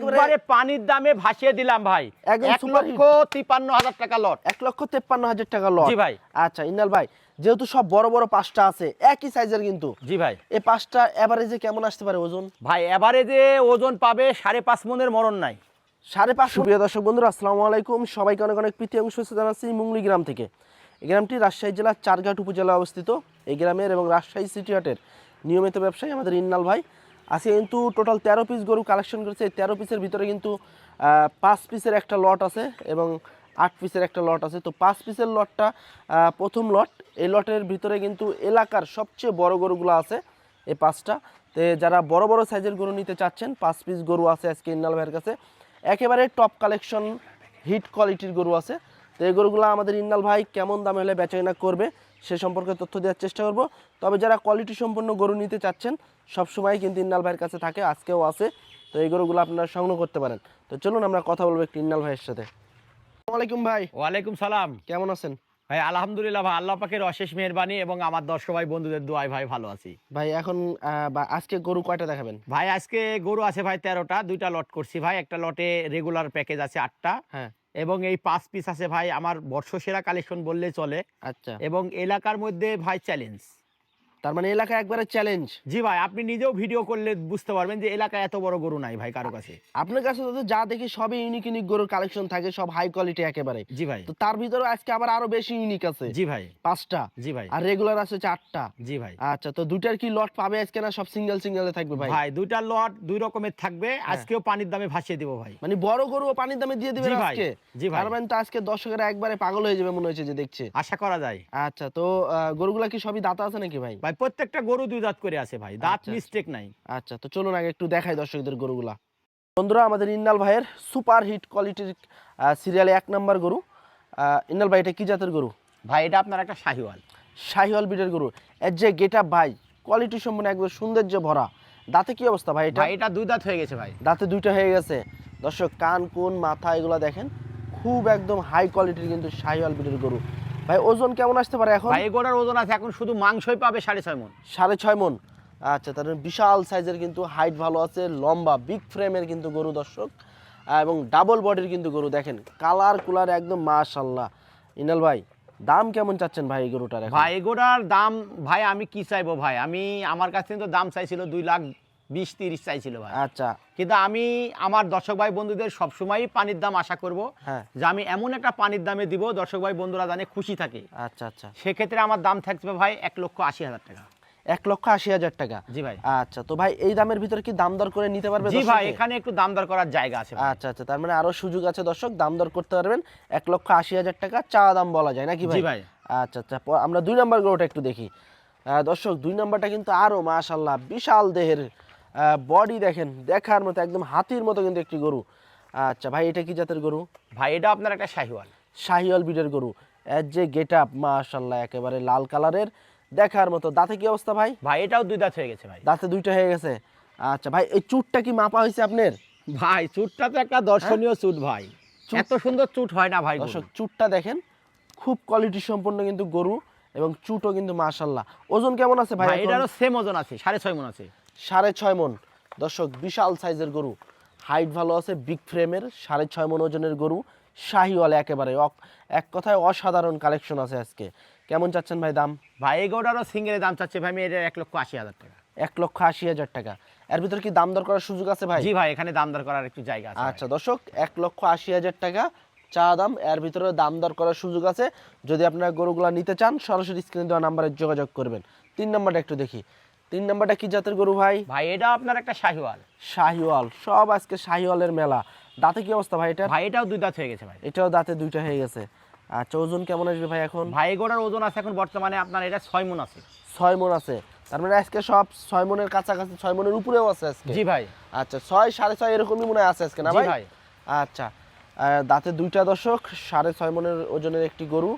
একবারে পানির দামে ভাসিয়ে দিলাম ভাই। এক লক্ষ তিপ্পান্ন হাজার টাকা লট। এক লক্ষ তেপ্পান্ন হাজার টাকা লট। জি ভাই। আচ্ছা ইনাল ভাই যেহেতু সব বড় বড় পাঁচটা আছে একই সাইজের কিন্তু। জি ভাই। এই পাঁচটা এভারেজে কেমন আসতে পারে ওজন? ভাই এভারেজে ওজন পাবে সাড়ে পাঁচ মনের মরণ নাই। সাড়ে পাঁচশো প্রিয় দর্শক বন্ধুরা আসসালামু আলাইকুম। সবাইকে অনেক অনেক প্রীতি শুভেচ্ছা জানাচ্ছি মুংলি গ্রাম থেকে। এই গ্রামটি রাজশাহী জেলার চারঘাট উপজেলায় অবস্থিত। এই গ্রামের এবং রাজশাহী সিটি হাটের নিয়মিত ব্যবসায়ী আমাদের ইন্নাল ভাই। আজকে কিন্তু টোটাল তেরো পিস গরু কালেকশন করেছে। এই তেরো পিসের ভিতরে কিন্তু পাঁচ পিসের একটা লট আছে এবং আট পিসের একটা লট আছে। তো পাঁচ পিসের লটটা প্রথম লট এই লটের ভিতরে কিন্তু এলাকার সবচেয়ে বড় গরুগুলো আছে এই পাঁচটা। তো যারা বড় বড় সাইজের গরু নিতে চাচ্ছেন, পাঁচ পিস গরু আছে আজকে ইন্নাল ভাইয়ের কাছে। একেবারে টপ কালেকশন হিট কোয়ালিটির গরু আছে। তো এই গরুগুলো আমাদের ইন্নাল ভাই কেমন দামে হলে বেচাকেনা করবে সে সম্পর্কে তথ্য দেওয়ার চেষ্টা করব। তবে যারা কোয়ালিটি সম্পন্ন গরু নিতে চাচ্ছেন সবসময় কিন্তু ইন্নাল ভাইয়ের কাছে থাকে আজকেও আছে। তো এই গরুগুলো আপনারা সংগ্রহ করতে পারেন। তো চলুন আমরা কথা বলব একটু ইন্নাল ভাইয়ের সাথে। ওয়ালাইকুম ভাই। ওয়ালাইকুম সালাম। কেমন আছেন? ভাই আলহামদুলিল্লাহ ভাই আল্লাহ পাকের অশেষ মেহরবানি এবং আমার দর্শক ভাই বন্ধুদের দোয়ায় ভাই ভালো আছি। ভাই এখন আজকে গরু কয়টা দেখাবেন? ভাই আজকে গরু আছে ভাই তেরোটা দুইটা লট করছি ভাই। একটা লটে রেগুলার প্যাকেজ আছে আটটা। হ্যাঁ। এবং এই পাঁচ পিস আছে ভাই আমার বর্ষসেরা কালেকশন বললে চলে। আচ্ছা। এবং এলাকার মধ্যে ভাই চ্যালেঞ্জ তার মানে এলাকায় একবারে চ্যালেঞ্জ জি ভাই আপনি নিজেও ভিডিও করলে বুঝতে পারবেন যে এলাকায় এত বড় গরু নাই ভাই কারও কাছে। আপনার কাছে তো যা দেখি সবই ইউনিক ইউনিক গরুর কালেকশন থাকে সব হাই কোয়ালিটি একেবারে। জি ভাই। তো তার ভিতরে আজকে আবার আরও বেশি ইউনিক আছে। জি ভাই। পাঁচটা। জি ভাই। আর রেগুলার আছে চারটা। জি ভাই। আচ্ছা তো দুইটার কি লট পাবে আজকে না সব সিঙ্গেল সিঙ্গেলে থাকবে ভাই? ভাই দুইটা লট দুই রকমের থাকবে। আজকেও পানির দামে ভাসিয়ে দিব ভাই। মানে বড় গরু ও পানির দামে দিয়ে দিবেন আজকে? জি ভাই। তার মানে তো আজকে দর্শকেরা একবারে পাগল হয়ে যাবে মনে হচ্ছে যে দেখছে। আশা করা যায়। আচ্ছা তো গরুগুলা কি সবই দাঁত আছে নাকি ভাই ভাই প্রত্যেকটা গরু দুই দাঁত করে আছে ভাই দাঁত আচ্ছা, মিস্টেক নাই। আচ্ছা তো চলুন আগে একটু দেখাই দর্শকদের গরুগুলা। বন্ধুরা আমাদের ইন্নাল ভাইয়ের সুপার হিট কোয়ালিটির সিরিয়ালে এক নাম্বার গরু। ইন্নাল ভাই এটা কি জাতের গরু? ভাই এটা আপনার একটা শাহিওয়াল। শাহিওয়াল বিটের গরু। এর যে গেট ভাই কোয়ালিটি সম্পূর্ণ একবার সৌন্দর্য ভরা। দাঁতে কি অবস্থা ভাই এটা? এটা দুই দাঁত হয়ে গেছে ভাই। দাঁতে দুইটা হয়ে গেছে। দর্শক কান কোন মাথা এগুলো দেখেন খুব একদম হাই কোয়ালিটির কিন্তু শাহিওয়াল বিটের গরু। ভাই ওজন কেমন আসতে পারে এখন? ভাই এই ওজন আছে এখন শুধু মাংসই পাবে সাড়ে ছয় মন সাড়ে ছয় মন আচ্ছা তার বিশাল সাইজের কিন্তু হাইট ভালো আছে লম্বা বিগ ফ্রেমের কিন্তু গরু দর্শক। এবং ডাবল বডির কিন্তু গরু দেখেন কালার কুলার একদম মাশাল্লাহ। ইনাল ভাই দাম কেমন চাচ্ছেন ভাই গরুটার? ভাই এগোটার দাম ভাই আমি কি চাইব ভাই? আমি আমার কাছে তো দাম চাইছিল দুই লাখ বিশ তিরিশ চাইছিল ভাই। আচ্ছা। কিন্তু আমি আমার দর্শক ভাই বন্ধুদের সবসময়ই পানির দাম আশা করব হ্যাঁ। যে আমি এমন একটা পানির দামে দিব দর্শক ভাই বন্ধুরা জানে খুশি থাকে। আচ্ছা আচ্ছা। সেক্ষেত্রে আমার দাম থাকবে ভাই এক লক্ষ আশি হাজার টাকা। এক লক্ষ আশি হাজার টাকা? জি ভাই। আচ্ছা তো ভাই এই দামের ভিতরে কি দাম দর করে নিতে পারবে জি ভাই এখানে একটু দাম দর করার জায়গা আছে আচ্ছা আচ্ছা তার মানে আরও সুযোগ আছে দর্শক দাম দর করতে পারবেন। এক লক্ষ আশি হাজার টাকা চা দাম বলা যায় নাকি ভাই? ভাই। আচ্ছা আচ্ছা আমরা দুই নাম্বার গরুটা একটু দেখি। দর্শক দুই নাম্বারটা কিন্তু আরও মাশাল্লাহ বিশাল দেহের বডি দেখেন দেখার মতো একদম হাতির মতো কিন্তু একটি গরু। আচ্ছা ভাই এটা কি জাতের গরু? ভাই এটা আপনার একটা শাহিওয়াল। শাহিওয়াল বিটের গরু। এর যে গেট আপ মাশাল্লাহ একেবারে লাল কালারের দেখার মতো। দাঁতে কি অবস্থা ভাই? ভাই এটাও দুই দাঁত হয়ে গেছে ভাই। দাঁতে দুইটা হয়ে গেছে। আচ্ছা ভাই এই চুটটা কি মাপা হয়েছে আপনার? ভাই চুটটা তো একটা দর্শনীয় চুট ভাই। এত সুন্দর চুট হয় না ভাই দর্শক চুটটা দেখেন খুব কোয়ালিটি সম্পন্ন কিন্তু গরু এবং চুটও কিন্তু মাশাল্লাহ ওজন কেমন আছে ভাই ভাই এটারও সেম ওজন আছে সাড়ে ছয় মন আছে। সাড়ে ছয় মন। দর্শক বিশাল সাইজের গরু। হাইট ভালো আছে বিগ ফ্রেমের সাড়ে ছয় মন ওজনের গরু। শাহিওয়ালা একেবারে। এক কথায় অসাধারণ কালেকশন আছে আজকে। কেমন চাচ্ছেন ভাই দাম? ভাই এই গরুটারও সিঙ্গেলের দাম চাচ্ছে ভাই আমি এটা এক লক্ষ আশি হাজার টাকা। এক লক্ষ আশি হাজার টাকা। এর ভিতরে কি দাম দর করার সুযোগ আছে ভাই? জি ভাই এখানে দাম দর করার একটু জায়গা আছে আচ্ছা দর্শক এক লক্ষ আশি হাজার টাকা চা দাম। এর ভিতরে দাম দর করার সুযোগ আছে। যদি আপনারা গরুগুলা নিতে চান সরাসরি স্ক্রিনে দেওয়া নাম্বারে যোগাযোগ করবেন। তিন নাম্বারটা একটু দেখি। তিন নাম্বারটা কি জাতের গরু ভাই? ভাই এটা আপনার একটা শাহিওয়াল। শাহিওয়াল সব আজকে শাহিওয়ালের মেলা। দাঁতে কি অবস্থা ভাই এটা ভাই এটাও দুই দাঁত হয়ে গেছে ভাই। এটাও দাঁতে দুইটা হয়ে গেছে। আচ্ছা ওজন কেমন আসবে ভাই এখন? ভাই গরুটার ওজন আছে এখন বর্তমানে আপনার এটা ছয় মন আছে। ছয় মন আছে। তার মানে আজকে সব ছয় মনের কাছাকাছি ছয় মনের উপরেও আছে আজকে? জি ভাই। আচ্ছা ছয় সাড়ে ছয় এরকমই মনে হয় আছে আজকে না ভাই? ভাই। আচ্ছা দাঁতে দুইটা দশক সাড়ে ছয় মনের ওজনের একটি গরু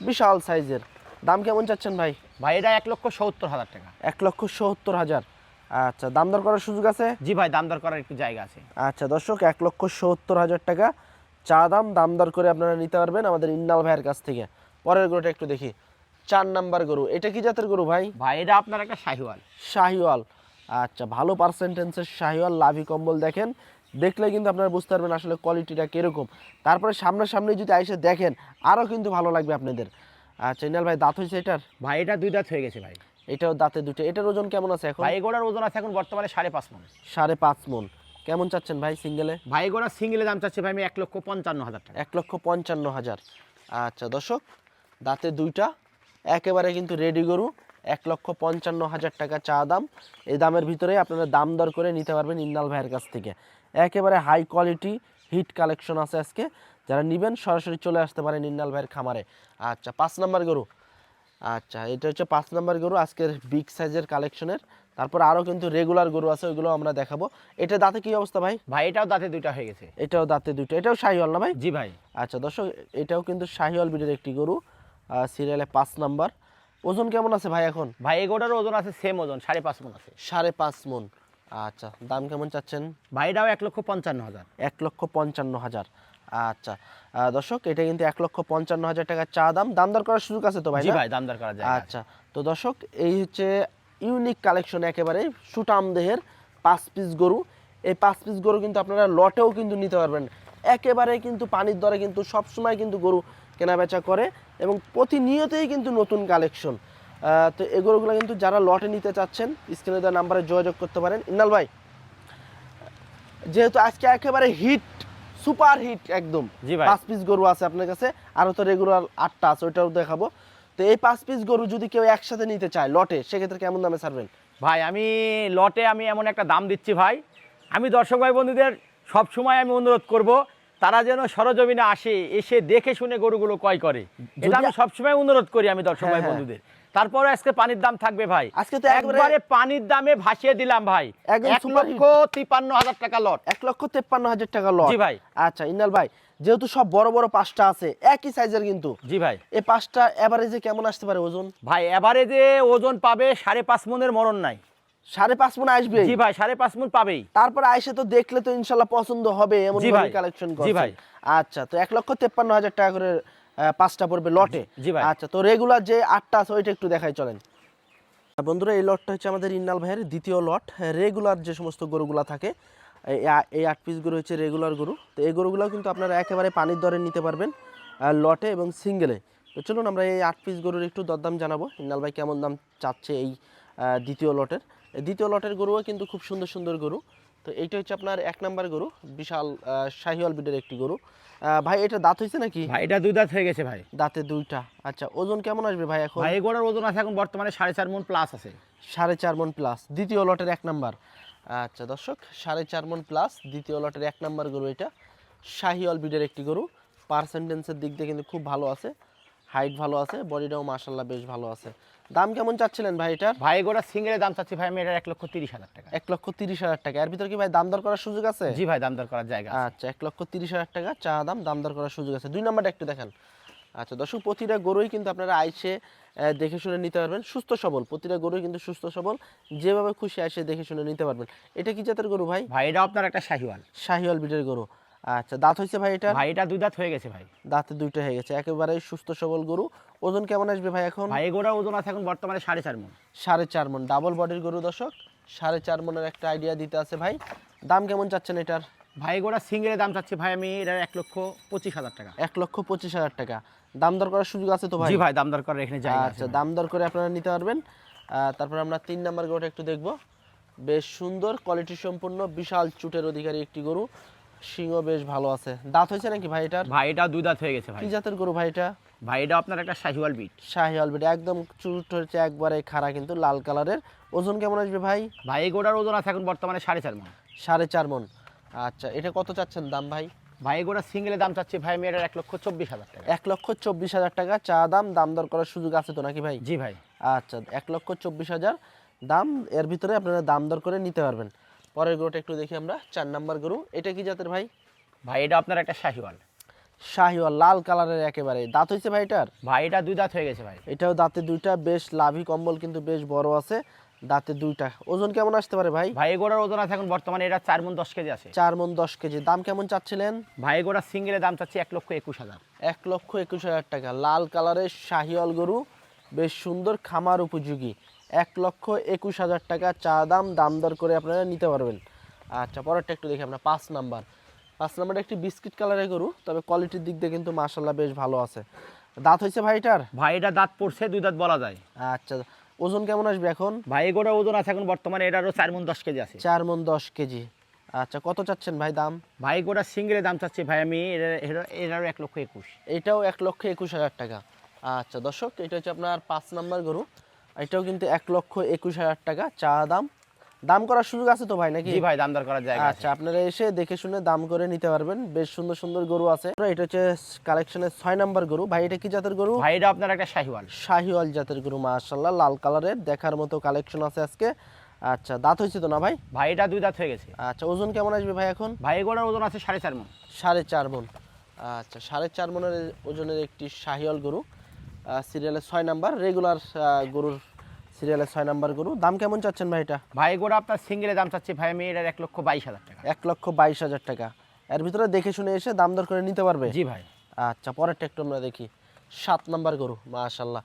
বিশাল সাইজের। দাম কেমন চাচ্ছেন ভাই? ভাই এটা এক লক্ষ সত্তর হাজার টাকা। এক লক্ষ সত্তর হাজার। আচ্ছা দাম দর করার সুযোগ আছে? জি ভাই দাম দর করার একটু জায়গা আছে। আচ্ছা দর্শক এক লক্ষ সত্তর হাজার টাকা। চা দাম দাম দর করে আপনারা নিতে পারবেন আমাদের ইন্নাল ভাইয়ের কাছ থেকে। পরের গরুটা একটু দেখি। চার নাম্বার গরু। এটা কি জাতের গরু ভাই? ভাই এটা আপনার একটা শাহিওয়াল। শাহিওয়াল। আচ্ছা ভালো পার্সেন্টেন্সের শাহিওয়াল লাভি কম্বল দেখেন। দেখলে কিন্তু আপনারা বুঝতে পারবেন আসলে কোয়ালিটিটা কীরকম। তারপরে সামনাসামনি যদি এসে দেখেন আরও কিন্তু ভালো লাগবে আপনাদের। আচ্ছা ইনাল ভাই দাঁত হয়েছে এটার? ভাই এটা দুই দাঁত হয়ে গেছে ভাই। এটাও দাঁতে দুটো। এটার ওজন কেমন আছে এখন? ভাই এগোড়ার ওজন আছে এখন বর্তমানে সাড়ে পাঁচ মন। সাড়ে পাঁচ মন। কেমন চাচ্ছেন ভাই সিঙ্গেলে? ভাই এগোড়া সিঙ্গেলে দাম চাচ্ছে ভাই আমি এক লক্ষ পঞ্চান্ন হাজার টাকা। এক লক্ষ পঞ্চান্ন হাজার। আচ্ছা দর্শক দাঁতে দুইটা একেবারে কিন্তু রেডি গরু এক লক্ষ পঞ্চান্ন হাজার টাকা চা দাম। এই দামের ভিতরে আপনারা দাম দর করে নিতে পারবেন ইন্নাল ভাইয়ের কাছ থেকে। একেবারে হাই কোয়ালিটি হিট কালেকশন আছে আজকে। যারা নেবেন সরাসরি চলে আসতে পারেন ইন্নাল ভাইয়ের খামারে। আচ্ছা পাঁচ নাম্বার গরু। আচ্ছা এটা হচ্ছে পাঁচ নাম্বার গরু আজকের বিগ সাইজের কালেকশনের তারপর আরও কিন্তু রেগুলার গরু আছে ওইগুলো আমরা দেখাবো। এটা দাঁতে কি অবস্থা ভাই? ভাই এটাও দাঁতে দুইটা হয়ে গেছে। এটাও দাঁতে দুইটা। এটাও শাহিওয়াল না ভাই? জি ভাই। আচ্ছা দর্শক এটাও কিন্তু শাহিওয়াল বিডের একটি গরু সিরিয়ালে পাঁচ নাম্বার। ওজন কেমন আছে ভাই এখন? ভাই এগোড়ার ওজন আছে সেম ওজন সাড়ে পাঁচ মন আছে। সাড়ে পাঁচ মন। আচ্ছা দাম কেমন চাচ্ছেন? ভাইটাও এক লক্ষ পঞ্চান্ন হাজার। এক লক্ষ পঞ্চান্ন হাজার। আচ্ছা। দর্শক এটা কিন্তু এক লক্ষ পঞ্চান্ন হাজার টাকা চা দাম। দাম দর করার সুযোগ আছে তো ভাই ভাই দাম দর করা যায় আচ্ছা। তো দর্শক এই হচ্ছে ইউনিক কালেকশন একেবারে সুটাম দেহের পাঁচ পিস গরু। এই পাঁচ পিস গরু কিন্তু আপনারা লটেও কিন্তু নিতে পারবেন। একেবারে কিন্তু পানির দরে কিন্তু সবসময় কিন্তু গরু কেনা বেচা করে এবং প্রতিনিয়তই কিন্তু নতুন কালেকশন তো এই গরুগুলো কিন্তু যারা লটে নিতে চাচ্ছেন স্ক্রিনে দেওয়া নাম্বারে যোগাযোগ করতে পারেন। ইন্নাল ভাই যেহেতু আজকে একেবারে হিট সুপার হিট একদম। জি ভাই। পাঁচ পিস গরু আছে আপনার কাছে। আরও তো রেগুলার আটটা আছে ওইটাও দেখাবো। তো এই পাঁচ পিস গরু যদি কেউ একসাথে নিতে চায় লটে সেক্ষেত্রে কেমন দামে ছাড়বেন? ভাই আমি লটে আমি এমন একটা দাম দিচ্ছি ভাই। আমি দর্শক ভাই বন্ধুদের সব সময় আমি অনুরোধ করব তারা যেন সরজমিনে আসে এসে দেখে শুনে গরুগুলো ক্রয় করে। এটা আমি সবসময় অনুরোধ করি আমি দর্শক হ্যাঁ, ভাই হ্যাঁ। বন্ধুদের। তারপরে আজকে পানির দাম থাকবে ভাই। আজকে তো একবারে- পানির দামে ভাসিয়ে দিলাম ভাই। এক লক্ষ তিপ্পান্ন হাজার টাকা লট। এক লক্ষ তেপ্পান্ন হাজার টাকা লট। জি ভাই। আচ্ছা ইন্নাল ভাই যেহেতু সব বড় বড় পাঁচটা আছে একই সাইজের কিন্তু। জি ভাই। এই পাঁচটা এভারেজে কেমন আসতে পারে ওজন? ভাই এভারেজে ওজন পাবে সাড়ে পাঁচ মনের মরণ নাই। সাড়ে পাঁচ মনে আসবে জি ভাই সাড়ে পাঁচ মন পাবেই। তারপরে আইসে তো দেখলে তো ইনশাল্লাহ পছন্দ হবে এমন। কালেকশন জি ভাই। আচ্ছা তো এক লক্ষ তেপ্পান্ন হাজার টাকা করে পাঁচটা পড়বে লটে। জি ভাই। আচ্ছা তো রেগুলার যে আটটা আছে ওইটা একটু দেখাই চলেন। বন্ধুরা এই লটটা হচ্ছে আমাদের ইন্নাল ভাইয়ের দ্বিতীয় লট। রেগুলার যে সমস্ত গরুগুলা থাকে এই এই আট পিস গরু হচ্ছে রেগুলার গরু। তো এই গরুগুলো কিন্তু আপনারা একেবারে পানির দরে নিতে পারবেন লটে এবং সিঙ্গেলে তো চলুন আমরা এই আট পিস গরুর একটু দরদাম জানাব। ইন্নাল ভাই কেমন দাম চাচ্ছে এই দ্বিতীয় লটের। দ্বিতীয় লটের গরুও কিন্তু খুব সুন্দর সুন্দর গরু। তো এইটা হচ্ছে আপনার এক নাম্বার গরু বিশাল শাহিওয়াল বিডের একটি গরু। ভাই এটা দাঁত হয়েছে নাকি? ভাই এটা দুই দাঁত হয়ে গেছে ভাই। দাঁতে দুইটা। আচ্ছা ওজন কেমন আসবে ভাই এখন? ভাই এগোড়ার ওজন আছে এখন বর্তমানে সাড়ে চার মন প্লাস আছে। সাড়ে চার মন প্লাস দ্বিতীয় লটের এক নাম্বার। আচ্ছা দর্শক সাড়ে চার মন প্লাস দ্বিতীয় লটের এক নাম্বার গরু এটা। শাহিওয়াল বিডের একটি গরু পার্সেন্টেন্সের দিক দিয়ে কিন্তু খুব ভালো আছে। হাইট ভালো আছে বডিটাও মাসাল্লাহ বেশ ভালো আছে। দাম কেমন চাচ্ছিলেন ভাই এটার? ভাই এগোড়া সিঙ্গেলের দাম চাচ্ছি ভাই আমি এটার এক লক্ষ তিরিশ হাজার টাকা। এক লক্ষ তিরিশ হাজার টাকা। এর ভিতরে কি ভাই দাম দর করার সুযোগ আছে? জি ভাই দাম দর করার জায়গা আচ্ছা এক লক্ষ তিরিশ হাজার টাকা চা দাম দাম দর করার সুযোগ আছে। দুই নাম্বারটা একটু দেখেন। আচ্ছা দর্শক প্রতিটা গরুই কিন্তু আপনারা আইসে দেখে শুনে নিতে পারবেন। সুস্থ সবল প্রতিটা গরুই কিন্তু সুস্থ সবল। যেভাবে খুশি আসে দেখে শুনে নিতে পারবেন। এটা কি জাতের গরু ভাই? ভাই এটা আপনার একটা শাহিওয়াল। শাহিওয়াল বিটের গরু। আচ্ছা দাঁত হয়েছে ভাই এটা ভাই এটা দুই দাঁত হয়ে গেছে ভাই। দাঁতে দুইটা হয়ে গেছে একেবারে সুস্থ সবল গরু। ওজন কেমন আসবে ভাই এখন? ভাই এগোড়ার ওজন আছে এখন বর্তমানে সাড়ে চার মন। সাড়ে চার মন। ডাবল বডির গরু দর্শক সাড়ে চার মনের একটা আইডিয়া দিতে আছে ভাই। দাম কেমন চাচ্ছেন এটার? ভাই এগোড়া সিঙ্গেলের দাম চাচ্ছি ভাই আমি এটার এক লক্ষ পঁচিশ হাজার টাকা। এক লক্ষ পঁচিশ হাজার টাকা। দাম দর করার সুযোগ আছে তো ভাই? ভাই দাম দর করার এখানে আছে আচ্ছা দাম দর করে আপনারা নিতে পারবেন। তারপর আমরা তিন নাম্বার গরুটা একটু দেখব। বেশ সুন্দর কোয়ালিটি সম্পূর্ণ বিশাল চুটের অধিকারী একটি গরু। সিংহ বেশ ভালো আছে। দাঁত হয়েছে নাকি ভাই এটার? ভাই এটা দুই দাঁত হয়ে গেছে ভাই। কি জাতের গরু ভাই এটা? ভাই এটা আপনার একটা শাহিওয়াল বিট। শাহি অলবেড একদম চুট হচ্ছে একবারে খাড়া কিন্তু লাল কালারের। ওজন কেমন আসবে ভাই? ভাই এগোড়ার ওজন আছে এখন বর্তমানে সাড়ে চার মন। সাড়ে চার মন। আচ্ছা এটা কত চাচ্ছেন দাম ভাই? ভাই এগোড়া সিঙ্গেলের দাম চাচ্ছি ভাই আমি এটার এক লক্ষ চব্বিশ হাজার টাকা। এক লক্ষ চব্বিশ হাজার টাকা চা দাম দাম দর করার সুযোগ আছে তো নাকি ভাই? জি ভাই। আচ্ছা এক লক্ষ চব্বিশ হাজার দাম এর ভিতরে আপনারা দাম দর করে নিতে পারবেন। পরের গরুটা একটু দেখি আমরা চার নাম্বার গরু। এটা কি জাতের ভাই? ভাই এটা আপনার একটা শাহিওয়াল। শাহিওয়াল লাল কালারের একেবারে। দাঁত হয়েছে ভাই এটার? ভাই এটা দুই দাঁত হয়ে গেছে ভাই। এটাও দাঁতে দুইটা বেশ লাভি কম্বল কিন্তু বেশ বড় আছে। দাঁতে দুইটা। ওজন কেমন আসতে পারে ভাই? ভাই গোড়ার ওজন আছে এখন বর্তমানে এটা চার মন দশ কেজি আছে। চার মন দশ কেজি। দাম কেমন চাচ্ছিলেন? ভাই গোড়া সিঙ্গেলের দাম চাচ্ছি এক লক্ষ একুশ হাজার। এক লক্ষ একুশ হাজার টাকা। লাল কালারের শাহিওয়াল গরু বেশ সুন্দর খামার উপযোগী। এক লক্ষ একুশ হাজার টাকা চা দাম দাম দর করে আপনারা নিতে পারবেন। আচ্ছা পরেরটা একটু দেখি আমরা পাঁচ নাম্বার। পাঁচ নাম্বারটা একটি বিস্কিট কালারের গরু তবে কোয়ালিটির দিক দিয়ে কিন্তু মাশাল্লাহ বেশ ভালো আছে। দাঁত হয়েছে ভাইটার ভাই এটা দাঁত পড়ছে দুই দাঁত বলা যায়। আচ্ছা ওজন কেমন আসবে এখন? ভাই এগুলোর ওজন আছে এখন বর্তমানে এটারও চার মন দশ কেজি আছে। চার মন দশ কেজি। আচ্ছা কত চাচ্ছেন ভাই দাম? ভাই গোটা সিঙ্গেলের দাম চাচ্ছি ভাই আমি এটার- এটার- এটারও এক লক্ষ একুশ। এটাও এক লক্ষ একুশ হাজার টাকা। আচ্ছা দর্শক এটা হচ্ছে আপনার পাঁচ নাম্বার গরু। এটাও কিন্তু এক লক্ষ একুশ হাজার টাকা চা দাম। দাম করার সুযোগ আছে তো ভাই নাকি? ভাই দাম দর করার জায়গা আচ্ছা আপনারা এসে দেখে শুনে দাম করে নিতে পারবেন। বেশ সুন্দর সুন্দর গরু আছে। এটা হচ্ছে কালেকশনের ছয় নাম্বার গরু। ভাই এটা কি জাতের গরু? ভাই এটা আপনার একটা শাহিওয়াল। শাহিওয়াল জাতের গরু মাশাল্লাহ লাল কালারের। দেখার মতো কালেকশন আছে আজকে। আচ্ছা দাঁত হয়েছে তো না ভাই? ভাই এটা দুই দাঁত হয়ে গেছে। আচ্ছা ওজন কেমন আসবে ভাই এখন? ভাই এগুলোর ওজন আছে সাড়ে চার মন। সাড়ে চার মন। আচ্ছা সাড়ে চার মনের ওজনের একটি শাহিওয়াল গরু। সিরিয়ালের ছয় নাম্বার রেগুলার গরুর সিরিয়ালের ছয় নাম্বার গরু। দাম কেমন চাচ্ছেন ভাই এটা? ভাই গরু আপনার সিঙ্গেলের দাম চাচ্ছি ভাই আমি এটার এক লক্ষ বাইশ হাজার টাকা। এক লক্ষ বাইশ হাজার টাকা। এর ভিতরে দেখে শুনে এসে দাম দর করে নিতে পারবে? জি ভাই। আচ্ছা পরেরটা একটু আমরা দেখি। সাত নাম্বার গরু মাশাল্লাহ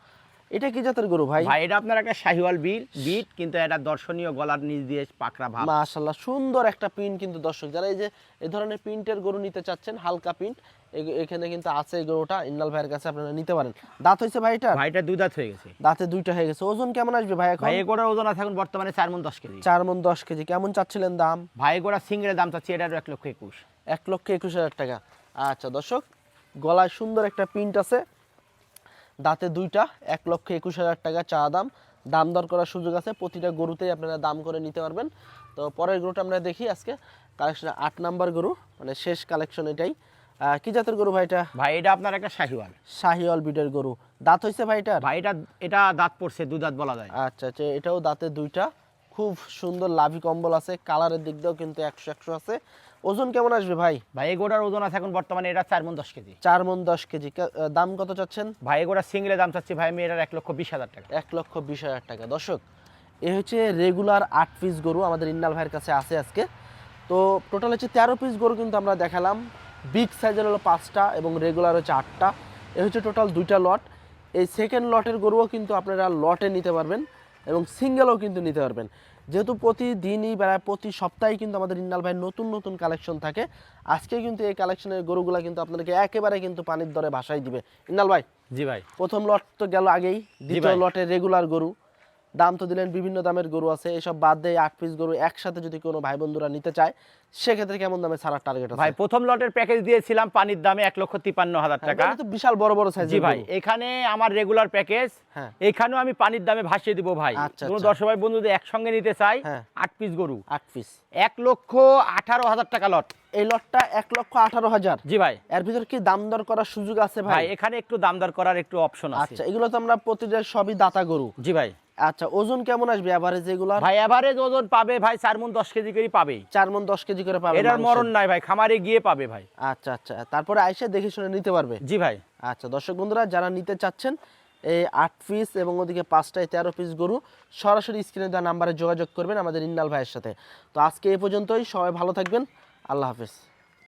এটা কি জাতের গরু ভাই? ভাই এটা আপনার একটা শাহিওয়াল বিল বিট কিন্তু এটা দর্শনীয় গলার নিচ দিয়ে পাকড়া ভাব। মাশাল্লাহ সুন্দর একটা প্রিন্ট কিন্তু দর্শক যারা এই যে এই ধরনের প্রিন্টের গরু নিতে চাচ্ছেন হালকা প্রিন্ট এখানে কিন্তু আছে এই গরুটা ইন্নাল ভাইয়ের কাছে আপনারা নিতে পারেন। দাঁত হয়েছে ভাই এটা? ভাই এটা দুই দাঁত হয়ে গেছে। দাঁতে দুইটা হয়ে গেছে। ওজন কেমন আসবে ভাই এখন? ভাই এগুলোর ওজন আছে এখন বর্তমানে চার মন দশ কেজি। চার মন দশ কেজি কেমন চাচ্ছিলেন দাম? ভাই এগুলো সিঙ্গেলের দাম চাচ্ছি এটারও এক লক্ষ একুশ। এক লক্ষ একুশ হাজার টাকা। আচ্ছা দর্শক গলায় সুন্দর একটা প্রিন্ট আছে। দাঁতে দুইটা এক লক্ষ একুশ হাজার টাকা চা দাম। দাম দর করার সুযোগ আছে প্রতিটা গরুতেই আপনারা দাম করে নিতে পারবেন। তো পরের গরুটা আমরা দেখি আজকে কালেকশন আট নাম্বার গরু মানে শেষ কালেকশন এটাই। কি জাতের গরু ভাই এটা ভাই এটা আপনার একটা শাহিওয়াল। শাহিওয়াল বিডের গরু। দাঁত হয়েছে ভাই এটার? ভাই এটা এটা দাঁত পড়ছে দু দাঁত বলা যায়। আচ্ছা আচ্ছা এটাও দাঁতে দুইটা। খুব সুন্দর লাভি কম্বল আছে কালারের দিক দিয়েও কিন্তু একশো একশো আছে। ওজন কেমন আসবে ভাই? ভাই এগোটার ওজন আছে এখন বর্তমানে এটা চার মন দশ কেজি। চার মন দশ কেজি। দাম কত চাচ্ছেন? ভাই এগোটা সিঙ্গেলের দাম চাচ্ছি ভাই আমি এটার এক লক্ষ বিশ হাজার টাকা। এক লক্ষ বিশ হাজার টাকা। দর্শক এ হচ্ছে রেগুলার আট পিস গরু আমাদের ইন্নাল ভাইয়ের কাছে আছে আজকে। তো টোটাল হচ্ছে তেরো পিস গরু কিন্তু আমরা দেখালাম। বিগ সাইজের হলো পাঁচটা এবং রেগুলার হচ্ছে আটটা। এ হচ্ছে টোটাল দুইটা লট এই সেকেন্ড লটের গরুও কিন্তু আপনারা লটে নিতে পারবেন এবং সিঙ্গেলও কিন্তু নিতে পারবেন। যেহেতু প্রতিদিনই বা প্রতি সপ্তাহে কিন্তু আমাদের ইন্নাল ভাই নতুন নতুন কালেকশন থাকে। আজকে কিন্তু এই কালেকশনের গরুগুলা কিন্তু আপনাদেরকে একেবারে কিন্তু পানির দরে ভাসাই দিবে। ইন্নাল ভাই জি ভাই। প্রথম লট তো গেল আগেই দ্বিতীয়। লটে রেগুলার গরু। দাম তো দিলেন বিভিন্ন দামের গরু আছে এসব বাদ দিয়ে আট পিস গরু একসাথে যদি কোনো ভাই বন্ধুরা নিতে চায় সেক্ষেত্রে কেমন দামে ছাড়ার টার্গেট আছে? ভাই প্রথম লটের প্যাকেজ দিয়েছিলাম পানির দামে এক লক্ষ তিপ্পান্ন হাজার হ্যাঁ, টাকা। তো বিশাল বড় বড় সাইজ ভাই এখানে আমার রেগুলার প্যাকেজ। এখানেও আমি পানির দামে ভাসিয়ে দিব ভাই। আচ্ছা, কোনো আচ্ছা। দর্শক ভাই বন্ধুদের একসঙ্গে নিতে চাই হ্যাঁ। আট পিস গরু। আট পিস এক লক্ষ আঠারো হাজার টাকা লট। এই লটটা এক লক্ষ আঠারো হাজার। জি ভাই। এর ভিতর কি দাম দর করার সুযোগ আছে ভাই? ভাই এখানে একটু দাম দর করার একটু অপশন আছে। আচ্ছা এগুলো তো আমরা প্রতিটা সবই দাতা গরু। জি ভাই। আচ্ছা ওজন কেমন আসবে এভারেজ এগুলো ভাই এভারেজ ওজন পাবে ভাই চার মন দশ কেজি করে পাবেই চার মন দশ কেজি করে পাবে এটার মরণ নাই ভাই খামারে গিয়ে পাবে ভাই। আচ্ছা আচ্ছা তারপরে আইসে দেখে শুনে নিতে পারবে। জি ভাই। আচ্ছা দর্শক বন্ধুরা যারা নিতে চাচ্ছেন এই আট পিস এবং ওদিকে পাঁচটায় তেরো পিস গরু সরাসরি স্ক্রিনে দেওয়া নাম্বারে যোগাযোগ করবেন আমাদের ইন্নাল ভাইয়ের সাথে। তো আজকে এই পর্যন্তই সবাই ভালো থাকবেন আল্লাহ হাফেজ।